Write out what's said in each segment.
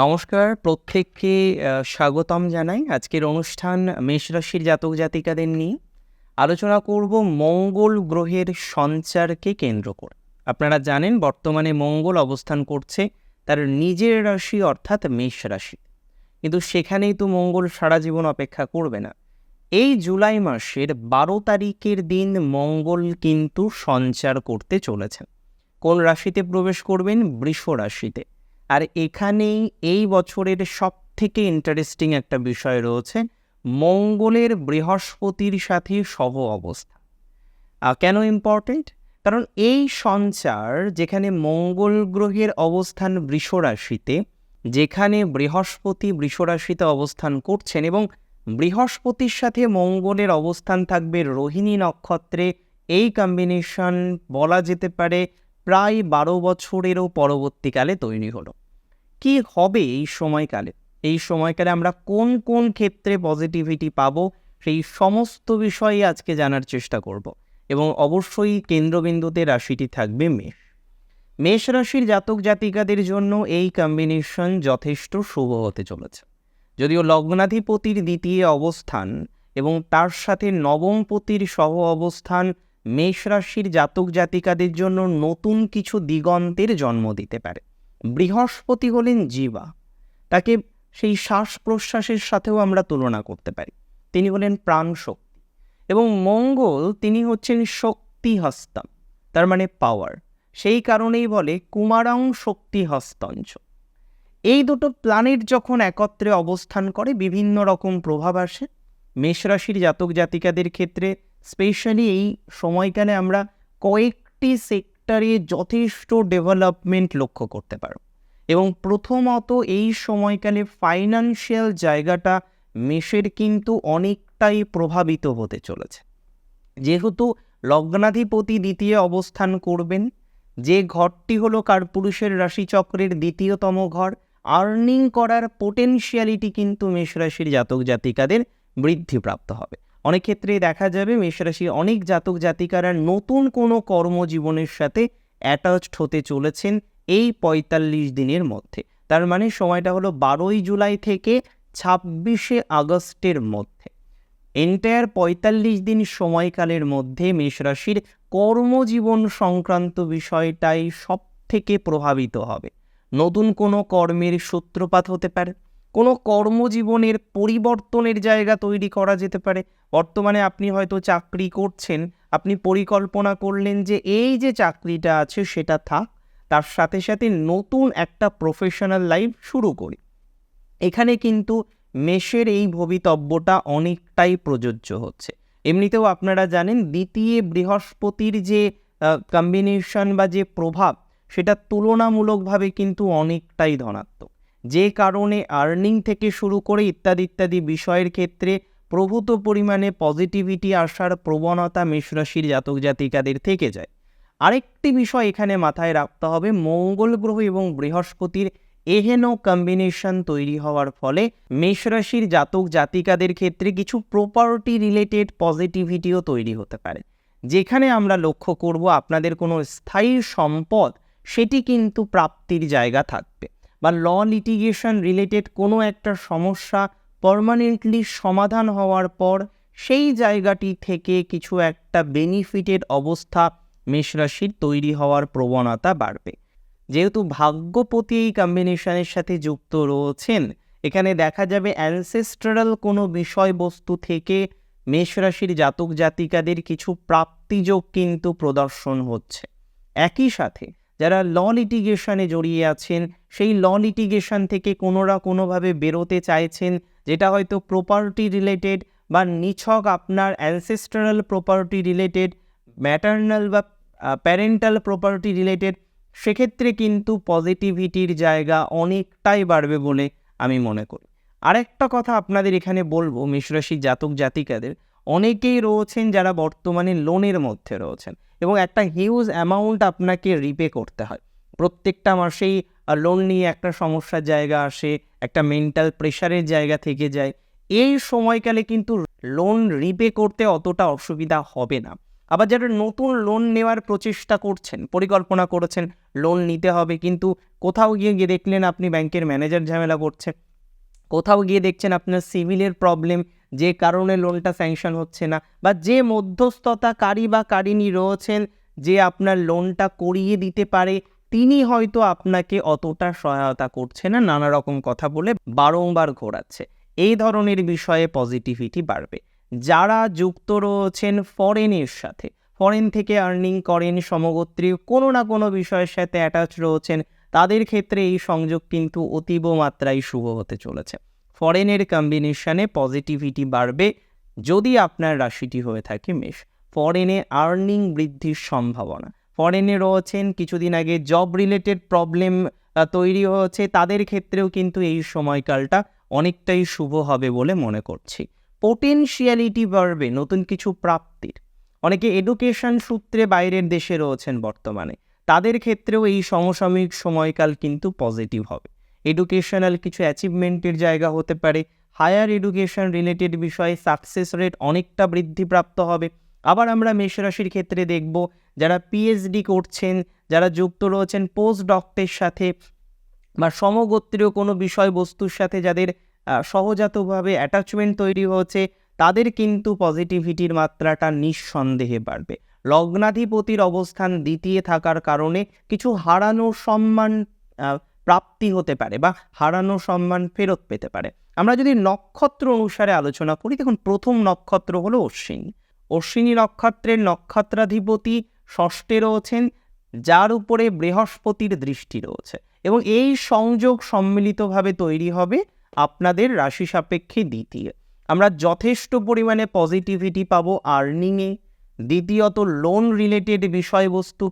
নমস্কার, প্রত্যেককে স্বাগতম জানাই আজকের অনুষ্ঠান মেষ রাশির জাতক জাতিকাদের নিয়ে। আলোচনা করব মঙ্গল গ্রহের সঞ্চারকে কেন্দ্র করে। আপনারা জানেন বর্তমানে মঙ্গল অবস্থান করছে তার নিজের রাশি অর্থাৎ মেষ রাশি। কিন্তু সেখানেই তো মঙ্গল সারা জীবন অপেক্ষা করবে না। এই জুলাই মাসের বারো তারিখের দিন মঙ্গল কিন্তু সঞ্চার করতে চলেছেন। কোন রাশিতে প্রবেশ করবেন? বৃষ রাশিতে। আর এখানেই এই বছরের সব থেকে ইন্টারেস্টিং একটা বিষয় রয়েছে, মঙ্গলের বৃহস্পতির সাথে সহ অবস্থা। কেন ইম্পর্টেন্ট কারণ এই সঞ্চার যেখানে মঙ্গল গ্রহের অবস্থান বৃষরাশিতে, যেখানে বৃহস্পতি বৃষরাশিতে অবস্থান করছেন এবং বৃহস্পতির সাথে মঙ্গলের অবস্থান থাকবে রোহিণী নক্ষত্রে, এই কম্বিনেশন বলা যেতে পারে প্রায় বারো বছরেরও পরবর্তীকালে তৈরি হলো। কি হবে এই সময়কালে? এই সময়কালে আমরা কোন কোন ক্ষেত্রে পজিটিভিটি পাবো? সেই সমস্ত বিষয়ে আজকে জানার চেষ্টা করব। এবং অবশ্যই কেন্দ্রবিন্দুতে রাশিটি থাকবে মেষ। মেষ রাশির জাতক জাতিকাদের জন্য এই কম্বিনেশন যথেষ্ট শুভ হতে চলেছে। যদিও লগ্নাধিপতির দ্বিতীয় অবস্থান এবং তার সাথে নবমপতির সহ অবস্থান মেষ রাশির জাতক জাতিকাদের জন্য নতুন কিছু দিগন্তের জন্ম দিতে পারে। বৃহস্পতি হলেন জীবা। তাকে সেই শ্বাস প্রশ্বাসের সাথেও আমরা তুলনা করতে পারি। তিনি হলেন প্রাণ শক্তি এবং মঙ্গল তিনি হচ্ছেন শক্তি হস্তম তার মানে পাওয়ার সেই কারণেই বলে কুমারাং শক্তি হস্তঞ্চ এই দুটো প্ল্যানেট যখন একত্রে অবস্থান করে, বিভিন্ন রকম প্রভাব আসে। মেষরাশির জাতক জাতিকাদের ক্ষেত্রে স্পেশালি এই সময়কালে আমরা কয়েকটি সেক্টরে যথেষ্ট ডেভেলপমেন্ট লক্ষ্য করতে পারো। এবং প্রথমত এই সময়কালে ফাইন্যান্সিয়াল জায়গাটা মেষের কিন্তু অনেকটাই প্রভাবিত হতে চলেছে। যেহেতু লগ্নাধিপতি দ্বিতীয় অবস্থান করবেন, যে ঘরটি হলো কার্পুরুষের রাশিচক্রের দ্বিতীয়তম ঘর আর্নিং করার পোটেনশিয়ালিটি কিন্তু মেষ রাশির জাতক জাতিকাদের বৃদ্ধিপ্রাপ্ত হবে। অনেক ক্ষেত্রেই দেখা যাবে মেষরাশির অনেক জাতক জাতিকারা নতুন কোনো কর্মজীবনের সাথে অ্যাটাচড হতে চলেছেন এই পঁয়তাল্লিশ দিনের মধ্যে। তার মানে সময়টা হলো বারোই জুলাই থেকে ছাব্বিশে আগস্টের মধ্যে। এন্টায়ার পঁয়তাল্লিশ দিন সময়কালের মধ্যে মেষরাশির কর্মজীবন সংক্রান্ত বিষয়টাই সব থেকে প্রভাবিত হবে। নতুন কোনো কর্মের সূত্রপাত হতে পারে কোনো কর্মজীবনের পরিবর্তনের জায়গা তৈরি করা যেতে পারে। বর্তমানে আপনি হয়তো চাকরি করছেন, আপনি পরিকল্পনা করলেন যে এই যে চাকরিটা আছে সেটা থাক, তার সাথে সাথে নতুন একটা প্রফেশনাল লাইফ শুরু করি। এখানে কিন্তু মেষের এই ভবিতব্যটা অনেকটাই প্রযোজ্য হচ্ছে। এমনিতেও আপনারা জানেন দ্বিতীয় বৃহস্পতির যে কম্বিনেশন বা যে প্রভাব, সেটা তুলনামূলকভাবে কিন্তু অনেকটাই ধনাত্মক। যে কারণে আর্নিং থেকে শুরু করে ইত্যাদি ইত্যাদি বিষয়ের ক্ষেত্রে প্রভূত পরিমাণে পজিটিভিটি আসার প্রবণতা মেষরাশির জাতক জাতিকাদের থেকে যায়। আরেকটি বিষয় এখানে মাথায় রাখতে হবে, মঙ্গল গ্রহ এবং বৃহস্পতির এহেন কম্বিনেশন তৈরি হওয়ার ফলে মেষরাশির জাতক জাতিকাদের ক্ষেত্রে কিছু প্রপার্টি রিলেটেড পজিটিভিটিও তৈরি হতে পারে। যেখানে আমরা লক্ষ্য করব আপনাদের কোনো স্থায়ী সম্পদ, সেটি কিন্তু প্রাপ্তির জায়গা থাকবে। বা ল লিটিগেশন রিলেটেড কোনো একটা সমস্যা পারমানেন্টলি সমাধান হওয়ার পর সেই জায়গাটি থেকে কিছু একটা বেনিফিটেড অবস্থা মেষরাশির তৈরি হওয়ার প্রবণতা বাড়বে। যেহেতু ভাগ্যপতি এই কম্বিনেশনের সাথে যুক্ত রয়েছেন, এখানে দেখা যাবে অ্যানসেস্ট্রাল কোনো বিষয়বস্তু থেকে মেষরাশির জাতক জাতিকাদের কিছু প্রাপ্তিযোগ কিন্তু প্রদর্শন হচ্ছে। একই সাথে যারা ল লিটিগেশনে জড়িয়ে আছেন, সেই ল লিটিগেশন থেকে কোনোরা কোনোভাবে বেরোতে চাইছেন, যেটা হয়তো প্রপার্টি রিলেটেড বা নিছক আপনার অ্যানসেস্ট্রাল প্রপার্টি রিলেটেড ম্যাটার্নাল বা প্যারেন্টাল প্রপার্টি রিলেটেড সেক্ষেত্রে কিন্তু পজিটিভিটির জায়গা অনেকটাই বাড়বে বলে আমি মনে করি। আরেকটা কথা আপনাদের এখানে বলব মেষরাশি জাতক জাতিকাদের অনেকেই রয়েছেন যারা বর্তমানে লোনের মধ্যে রয়েছেন। এবং একটা হিউজ অ্যামাউন্ট আপনাকে রিপে করতে হয়। প্রত্যেকটা মাসেই লোন নিয়ে একটা সমস্যার জায়গা আসে, একটা মেন্টাল প্রেশারের জায়গা থেকে যায়। এই সময়কালে কিন্তু লোন রিপে করতে অতটা অসুবিধা হবে না। আবার যারা নতুন লোন নেওয়ার প্রচেষ্টা করছেন, পরিকল্পনা করেছেন লোন নিতে হবে, কিন্তু কোথাও গিয়ে গিয়ে দেখলেন আপনি ব্যাংকের ম্যানেজার ঝামেলা করছে, কোথাও গিয়ে দেখছেন আপনার সিভিলের প্রবলেম যে কারণে লোনটা স্যাংশন হচ্ছে না বা যে মধ্যস্থতাকারী বা কারিনী রয়েছেন যে আপনার লোনটা করিয়ে দিতে পারে, তিনি হয়তো আপনাকে অতটা সহায়তা করছে না নানা রকম কথা বলে বারংবার ঘোরাচ্ছে। এই ধরনের বিষয়ে পজিটিভিটি বাড়বে। যারা যুক্ত রয়েছেন ফরেনের সাথে ফরেন থেকে আর্নিং করেন সমগোত্রীয় কোনো না কোনো বিষয়ের সাথে অ্যাটাচ রয়েছেন, তাদের ক্ষেত্রে এই সংযোগ কিন্তু অতীব মাত্রায় শুভ হতে চলেছে। ফরেনের কম্বিনেশনে পজিটিভিটি বাড়বে যদি আপনার রাশিটি হয়ে থাকে মেষ। ফরেনে আর্নিং বৃদ্ধির সম্ভাবনা। ফরেনে রয়েছেন, কিছুদিন আগে জব রিলেটেড প্রবলেম তৈরি হয়েছে। তাদের ক্ষেত্রেও কিন্তু এই সময়কালটা অনেকটাই শুভ হবে বলে মনে করছি। পোটেনশিয়ালিটি বাড়বে, নতুন কিছু প্রাপ্তির। অনেকে এডুকেশন সূত্রে বাইরের দেশে রয়েছেন বর্তমানে। তাদের ক্ষেত্রেও এই সমসাময়িক সময়কাল কিন্তু পজিটিভ হবে। এডুকেশনাল কিছু অ্যাচিভমেন্টের জায়গা হতে পারে। হায়ার এডুকেশন রিলেটেড বিষয়ে সাকসেস রেট অনেকটা বৃদ্ধিপ্রাপ্ত হবে। আবার আমরা মেষরাশির ক্ষেত্রে দেখব, যারা পিএইচডি করছেন, যারা যুক্ত রয়েছেন পোস্ট ডক্টের সাথে বা সমগোত্রীয় কোনো বিষয়বস্তুর সাথে যাদের সহজাতভাবে অ্যাটাচমেন্ট তৈরি হয়েছে, তাদের কিন্তু পজিটিভিটির মাত্রাটা নিঃসন্দেহে বাড়বে। লগ্নাধিপতির অবস্থান দ্বিতীয় থাকার কারণে কিছু হারানোর সম্মান প্রাপ্তি হতে পারে বা হারানো সম্মান ফেরত পেতে পারে। আমরা যদি নক্ষত্র অনুসারে আলোচনা করি, দেখুন প্রথম নক্ষত্র হলো অশ্বিনী। অশ্বিনী নক্ষত্রের নক্ষত্রাধিপতি ষষ্ঠে রয়েছেন, যার উপরে বৃহস্পতির দৃষ্টি রয়েছে এবং এই সংযোগ সম্মিলিতভাবে তৈরি হবে আপনাদের রাশি সাপেক্ষে দ্বিতীয়। আমরা যথেষ্ট পরিমাণে পজিটিভিটি পাবো আর্নিংয়ে দ্বিতীয়ত লোন রিলেটেড বিষয়বস্তু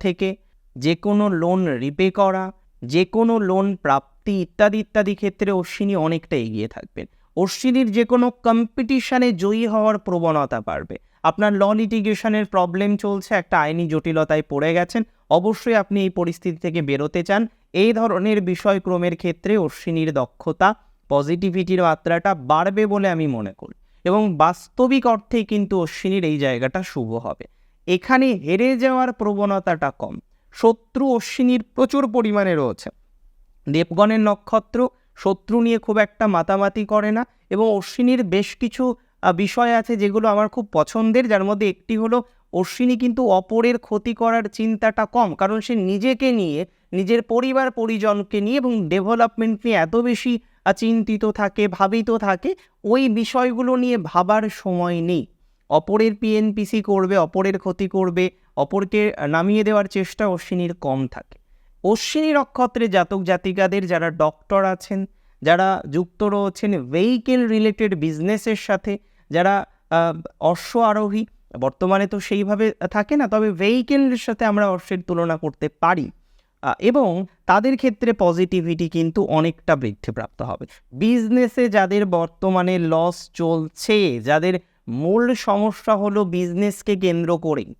থেকে যে কোনো লোন রিপে করা যে কোনো লোন প্রাপ্তি ইত্যাদি ইত্যাদি ক্ষেত্রে অশ্বিনী অনেকটা এগিয়ে থাকবেন। অশ্বিনীর যে কোনো কম্পিটিশানে জয়ী হওয়ার প্রবণতা বাড়বে। আপনার ল লিটিগেশনের প্রবলেম চলছে, একটা আইনি জটিলতায় পড়ে গেছেন, অবশ্যই আপনি এই পরিস্থিতি থেকে বেরোতে চান। এই ধরনের বিষয়ক্রমের ক্ষেত্রে অশ্বিনীর দক্ষতা পজিটিভিটির মাত্রাটা বাড়বে বলে আমি মনে করি। এবং বাস্তবিক অর্থেই কিন্তু অশ্বিনীর এই জায়গাটা শুভ হবে। এখানে হেরে যাওয়ার প্রবণতাটা কম। শত্রু অশ্বিনীর প্রচুর পরিমাণে রয়েছে। দেবগণের নক্ষত্র শত্রু নিয়ে খুব একটা মাতামাতি করে না এবং অশ্বিনীর বেশ কিছু বিষয় আছে যেগুলো আমার খুব পছন্দের, যার মধ্যে একটি হলো অশ্বিনী কিন্তু অপরের ক্ষতি করার চিন্তাটা কম, কারণ সে নিজেকে নিয়ে, নিজের পরিবার পরিজনকে নিয়ে এবং ডেভেলপমেন্ট নিয়ে এত বেশি চিন্তিত থাকে, ভাবিত থাকে, ওই বিষয়গুলো নিয়ে ভাবার সময় নেই। অপরের পিএনপিসি করবে, অপরের ক্ষতি করবে অপরকে নামিয়ে দেওয়ার চেষ্টা অশ্বিনীর কম থাকে। অশ্বিনী নক্ষত্রে জাতক জাতিকাদের যারা ডক্টর আছেন, যারা যুক্ত রয়েছেন ভেহিকেল রিলেটেড বিজনেসের সাথে যারা অশ্ব আরোহী, বর্তমানে তো সেইভাবে থাকে না, তবে ভেহিকেলের সাথে আমরা অশ্বের তুলনা করতে পারি। এবং তাদের ক্ষেত্রে পজিটিভিটি কিন্তু অনেকটা বৃদ্ধিপ্রাপ্ত হবে। বিজনেসে যাদের বর্তমানে লস চলছে, যাদের মূল সমস্যা হলো বিজনেসকে কেন্দ্র করেই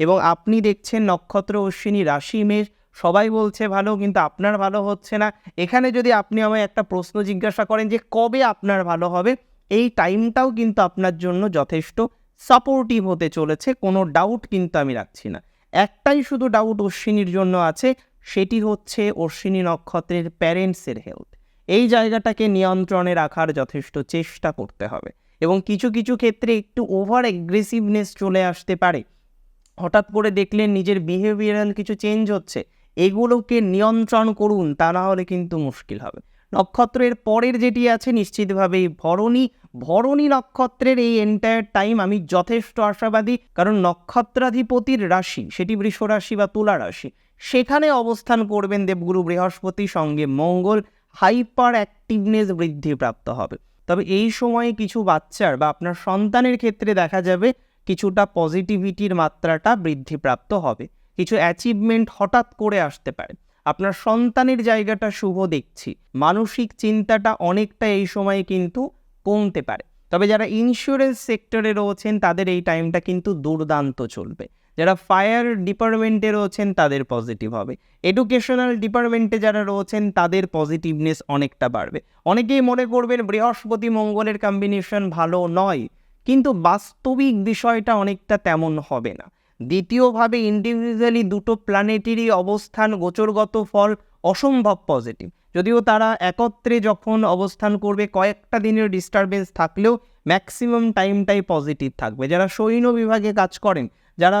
এবং আপনি দেখছেন নক্ষত্র, অশ্বিনী, রাশি, মেষ, সবাই বলছে ভালো, কিন্তু আপনার ভালো হচ্ছে না। এখানে যদি আপনি আমায় একটা প্রশ্ন জিজ্ঞাসা করেন যে কবে আপনার ভালো হবে, এই টাইমটাও কিন্তু আপনার জন্য যথেষ্ট সাপোর্টিভ হতে চলেছে, কোনো ডাউট কিন্তু আমি রাখছি না। একটাই শুধু ডাউট অশ্বিনীর জন্য আছে, সেটি হচ্ছে অশ্বিনী নক্ষত্রের প্যারেন্টসের হেলথ এই জায়গাটাকে নিয়ন্ত্রণে রাখার যথেষ্ট চেষ্টা করতে হবে। এবং কিছু কিছু ক্ষেত্রে একটু ওভার এগ্রেসিভনেস চলে আসতে পারে। হঠাৎ করে দেখলেন নিজের বিহেভিয়ারাল কিছু চেঞ্জ হচ্ছে, এগুলোকে নিয়ন্ত্রণ করুন, তা না হলে কিন্তু মুশকিল হবে। নক্ষত্রের পরের যেটি আছে, নিশ্চিতভাবেই ভরণী। ভরণী নক্ষত্রের এই এন্টায়ার টাইম আমি যথেষ্ট আশাবাদী, কারণ নক্ষত্রাধিপতির রাশি, সেটি বৃষ রাশি বা তুলা রাশি, সেখানে অবস্থান করবেন দেবগুরু বৃহস্পতি, সঙ্গে মঙ্গল হাইপার অ্যাক্টিভনেস বৃদ্ধিপ্রাপ্ত হবে। তবে এই সময়ে কিছু বাচ্চার বা আপনার সন্তানের ক্ষেত্রে দেখা যাবে কিছুটা পজিটিভিটির মাত্রাটা বৃদ্ধিপ্রাপ্ত হবে। কিছু অ্যাচিভমেন্ট হঠাৎ করে আসতে পারে। আপনার সন্তানের জায়গাটা শুভ দেখছি। মানসিক চিন্তাটা অনেকটা এই সময়ে কিন্তু কমতে পারে। তবে যারা ইন্স্যুরেন্স সেক্টরে রয়েছেন, তাদের এই টাইমটা কিন্তু দুর্দান্ত চলবে। যারা ফায়ার ডিপার্টমেন্টে রয়েছেন, তাদের পজিটিভ হবে। এডুকেশনাল ডিপার্টমেন্টে যারা রয়েছেন, তাদের পজিটিভনেস অনেকটা বাড়বে। অনেকেই মনে করবেন বৃহস্পতি মঙ্গলের কম্বিনেশন ভালো নয়। কিন্তু বাস্তবিক বিষয়টা অনেকটা তেমন হবে না। দ্বিতীয়ভাবে ইন্ডিভিজুয়ালি দুটো প্ল্যানেটেরই অবস্থান গোচরগত ফল অসম্ভব পজিটিভ যদিও তারা একত্রে যখন অবস্থান করবে, কয়েকটা দিনের ডিস্টারবেন্স থাকলেও ম্যাক্সিমাম টাইমটাই পজিটিভ থাকবে। যারা সৈন্য বিভাগে কাজ করেন, যারা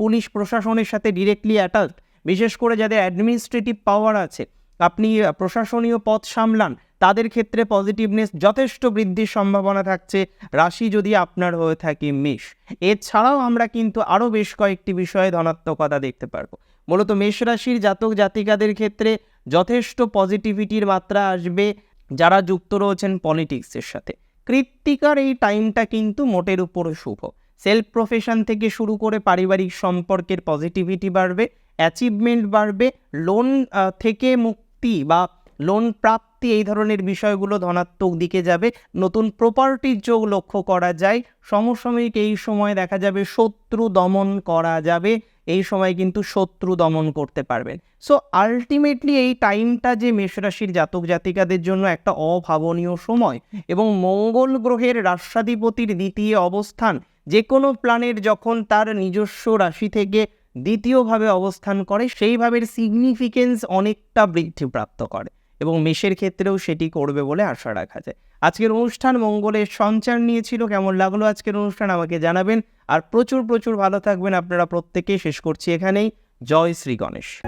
পুলিশ প্রশাসনের সাথে ডিরেক্টলি অ্যাটাচ বিশেষ করে যাদের অ্যাডমিনিস্ট্রেটিভ পাওয়ার আছে, আপনি প্রশাসনীয় পদ সামলান তাদের ক্ষেত্রে পজিটিভনেস যথেষ্ট বৃদ্ধির সম্ভাবনা থাকছে, রাশি যদি আপনার হয়ে থাকে মেষ। এছাড়াও আমরা কিন্তু আরও বেশ কয়েকটি বিষয়ে ধনাত্মকতা দেখতে পারব। মূলত মেষ রাশির জাতক জাতিকাদের ক্ষেত্রে যথেষ্ট পজিটিভিটির মাত্রা আসবে যারা যুক্ত রয়েছেন পলিটিক্সের সাথে। কৃত্তিকার এই টাইমটা কিন্তু মোটের উপরে শুভ। সেলফ প্রফেশন থেকে শুরু করে পারিবারিক সম্পর্কের পজিটিভিটি বাড়বে অ্যাচিভমেন্ট বাড়বে লোন থেকে মুক্তি বা লোন প্রাপ্তি এই ধরনের বিষয়গুলো ধনাত্মক দিকে যাবে। নতুন প্রপার্টির যোগ লক্ষ্য করা যায়। সমসাময়িক এই সময় দেখা যাবে শত্রু দমন করা যাবে। এই সময় কিন্তু শত্রু দমন করতে পারবেন। সো আলটিমেটলি এই টাইমটা যে মেষরাশির জাতক জাতিকাদের জন্য একটা অভাবনীয় সময় এবং মঙ্গল গ্রহের রাষ্ট্রাধিপতির দ্বিতীয় অবস্থান যে কোনো প্ল্যানেট যখন তার নিজস্ব রাশি থেকে দ্বিতীয়ভাবে অবস্থান করে সেইভাবে সিগনিফিকেন্স অনেকটা বৃদ্ধিপ্রাপ্ত করে। এবং মেষের ক্ষেত্রেও সেটি করবে বলে আশা রাখা যায়। আজকের অনুষ্ঠান মঙ্গলের সঞ্চার নিয়েছিল, কেমন লাগল আজকের অনুষ্ঠান আমাকে জানাবেন। আর প্রচুর প্রচুর ভালো থাকবেন আপনারা প্রত্যেকেই। শেষ করছি এখানেই। জয় শ্রী গণেশ।